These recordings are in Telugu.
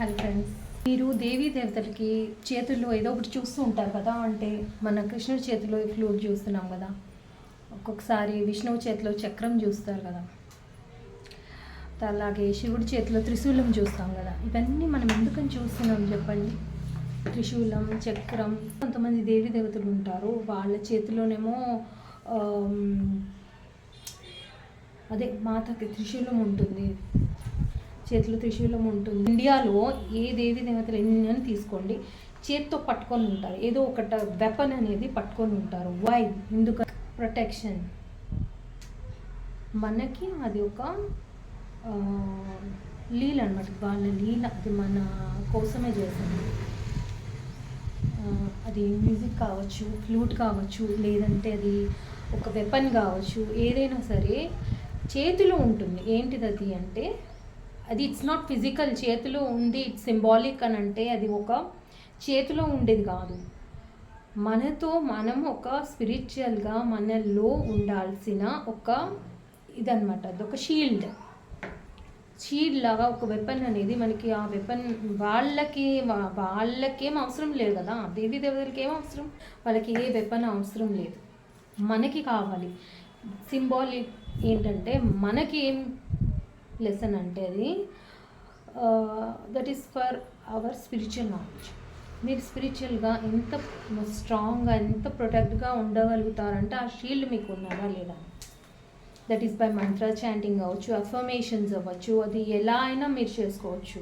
హలో ఫ్రెండ్స్ మీరు దేవీ దేవతలకి చేతుల్లో ఏదో ఒకటి చూస్తూ ఉంటారు కదా అంటే మన కృష్ణుడి చేతిలో ఫ్లూట్ చూస్తున్నాం కదా ఒక్కొక్కసారి విష్ణువు చేతిలో చక్రం చూస్తారు కదా అలాగే శివుడి చేతిలో త్రిశూలం చూస్తాం కదా ఇవన్నీ మనం ఎందుకని చూస్తున్నాం చెప్పండి? త్రిశూలం చక్రం కొంతమంది దేవీ దేవతలు ఉంటారు వాళ్ళ చేతిలోనేమో అదే మాతకి త్రిశూలం ఉంటుంది. చేతిలో త్రిశూలం ఉంటుంది. ఇండియాలో ఏ దేవి దేవతలు ఎన్ని అని తీసుకోండి. చేత్తో పట్టుకొని ఉంటారు. ఏదో ఒకట వెపన్ అనేది పట్టుకొని ఉంటారు. వై ఎందుకు? ప్రొటెక్షన్ మనకి అది ఒక లీల అనమాట వాళ్ళ లీల అది మన కోసమే చేసింది అది మ్యూజిక్ కావచ్చు ఫ్లూట్ కావచ్చు లేదంటే అది ఒక వెపన్ కావచ్చు ఏదైనా సరే చేతిలో ఉంటుంది. ఏంటిది అది అంటే అది ఇట్స్ నాట్ ఫిజికల్ చేతిలో ఉంది ఇట్స్ సింబాలిక్ అని అంటే అది ఒక చేతిలో ఉండేది కాదు. మనతో మనం ఒక స్పిరిచువల్గా మనలో ఉండాల్సిన ఒక ఇదనమాట అది ఒక షీల్డ్ షీల్డ్ లాగా ఒక వెపన్ అనేది మనకి ఆ వెపన్ వాళ్ళకి వాళ్ళకేం అవసరం లేదు కదా దేవీ దేవతలకి ఏం అవసరం? వాళ్ళకి ఏ వెపన్ అవసరం లేదు. మనకి కావాలి. సింబాలిక్ ఏంటంటే మనకి ఏం లెసన్ అంటే అది that is for our spiritual knowledge మీరు స్పిరిచువల్గా ఎంత స్ట్రాంగ్గా ఎంత ప్రొటెక్ట్గా ఉండగలుగుతారంటే ఆ షీల్డ్ మీకు ఉన్నదా లేదా? That is by mantra chanting అవ్వచ్చు అఫర్మేషన్స్ అవ్వచ్చు అది ఎలా అయినా మీరు చేసుకోవచ్చు.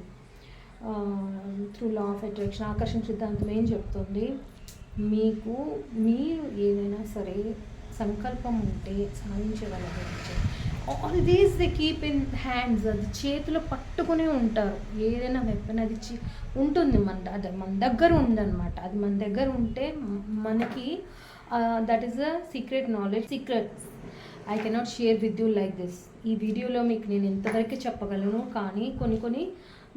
త్రూ లా ఆఫ్ అట్రాక్షన్ ఆకర్షణ సిద్ధాంతం ఏం చెప్తుంది? మీకు మీరు ఏదైనా సరే సంకల్పం ఉంటే సాధించగలగంటే all these they keep in hands అది చేతిలో పట్టుకునే ఉంటారు. ఏదైనా వెపన్ అది ఉంటుంది మన ద- అది మన దగ్గర ఉందన్నమాట. అది మన దగ్గర ఉంటే మనకి that is a secret knowledge secret I cannot share with you like this ఈ వీడియోలో మీకు నేను ఇంతవరకు చెప్పగలను కానీ కొన్ని కొన్ని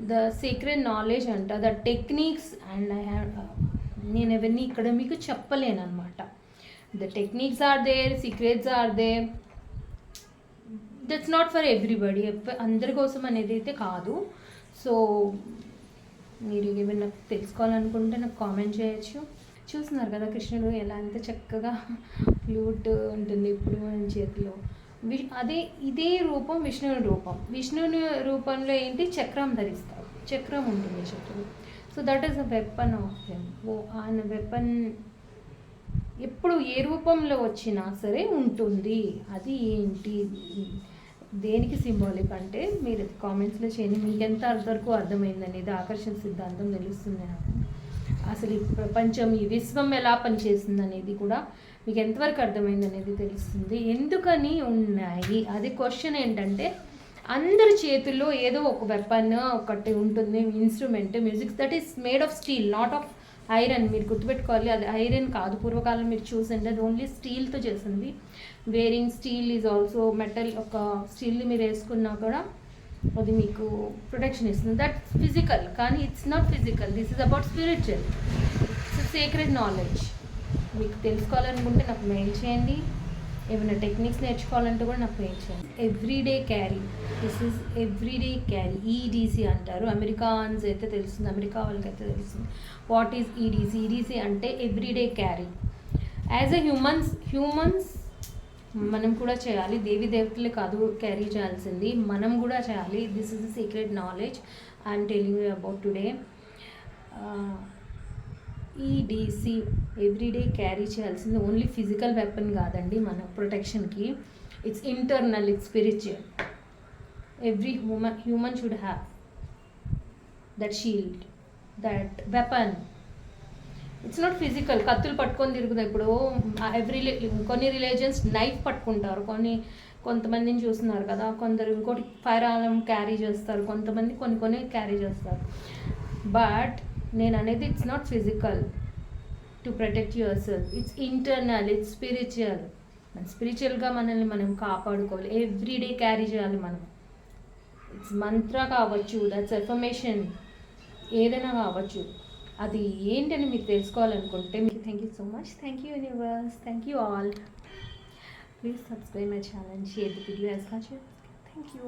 ద సీక్రెట్ నాలెడ్జ్ అంట the techniques and I have నేను ఎవరిని ఇక్కడ మీకు చెప్పలేను అనమాట the techniques are there secrets are there that's not for everybody అందరి కోసం అనేది అయితే కాదు. సో మీరు ఏమైనా తెలుసుకోవాలనుకుంటే నాకు కామెంట్ చేయొచ్చు. చూస్తున్నారు కదా కృష్ణుడు ఎలా ఎంత చక్కగా ఫ్లూట్ ఉంటుంది ఇప్పుడు మన చేతిలో. వి అదే ఇదే రూపం విష్ణుని రూపం. విష్ణుని రూపంలో ఏంటి? చక్రం ధరిస్తారు. చక్రం ఉంటుంది చక్రం so that is a weapon of them ఓ ఆయన వెపన్ ఎప్పుడు ఏ రూపంలో వచ్చినా సరే ఉంటుంది. అది ఏంటి? దేనికి సింబాలిక్ అంటే మీరు కామెంట్స్లో చేయండి. మీకు ఎంత వరకు అర్థమైంది అనేది ఆకర్షణ సిద్ధాంతం తెలుస్తుంది నాకు. అసలు ఈ ప్రపంచం ఈ విశ్వం ఎలా పనిచేస్తుంది అనేది కూడా మీకు ఎంతవరకు అర్థమైంది అనేది తెలుస్తుంది. ఎందుకని ఉన్నాయి? అది క్వశ్చన్ ఏంటంటే అందరి చేతుల్లో ఏదో ఒక వెపన్ ఒకటి ఉంటుంది instrument music that is made of steel not of iron మీరు గుర్తుపెట్టుకోవాలి అది ఐరన్ కాదు. పూర్వకాలం మీరు చూసండి అది ఓన్లీ స్టీల్తో చేసింది. Wearing steel is also metal ఒక స్టీల్ని మీరు వేసుకున్నా కూడా అది మీకు ప్రొటెక్షన్ ఇస్తుంది. దట్ ఫిజికల్ కానీ it's not physical this is about spiritual it's secret knowledge మీకు తెలుసుకోవాలనుకుంటే నాకు మెయిల్ చేయండి. ఏమైనా టెక్నిక్స్ నేర్చుకోవాలంటే కూడా నాకు ఏం చేయండి everyday carry. This is everyday carry. EDC అంటారు. అమెరికాన్స్ అయితే తెలుస్తుంది. అమెరికా వాళ్ళకి అయితే తెలుస్తుంది వాట్ ఈజ్ ఈడీసీ ఈడీసీ అంటే everyday carry. As a humans humans మనం కూడా చేయాలి. దేవి దేవతలే కాదు క్యారీ చేయాల్సింది. మనం కూడా చేయాలి. This is the secret knowledge I'm telling you about today EDC everyday carry చేయాల్సింది ఓన్లీ ఫిజికల్ వెపన్ కాదండి మన ప్రొటెక్షన్కి. It's internal it's spiritual every human human should have that shield that weapon it's not physical కత్తులు పట్టుకొని తిరుగుతాయి. ఇప్పుడు ఎవ్రీ కొన్ని రిలీజియన్స్ నైఫ్ పట్టుకుంటారు. కొన్ని కొంతమందిని చూస్తున్నారు కదా. కొందరు ఇంకోటి ఫైర్ ఆలం క్యారీ చేస్తారు. కొంతమంది కొన్ని కొన్ని క్యారీ చేస్తారు. బట్ నేను అనేది it's not physical to protect your self it's internal it's spiritual మన స్పిరిచువల్గా మనల్ని మనం కాపాడుకోవాలి. ఎవ్రీడే క్యారీ చేయాలి మనం. ఇట్స్ మంత్ర కావచ్చు దట్స్ ఎఫర్మేషన్ ఏదైనా కావచ్చు. అది ఏంటని మీకు తెలుసుకోవాలనుకుంటే మీకు thank you so much thank you universe thank you all please subscribe my channel share the video as much thank you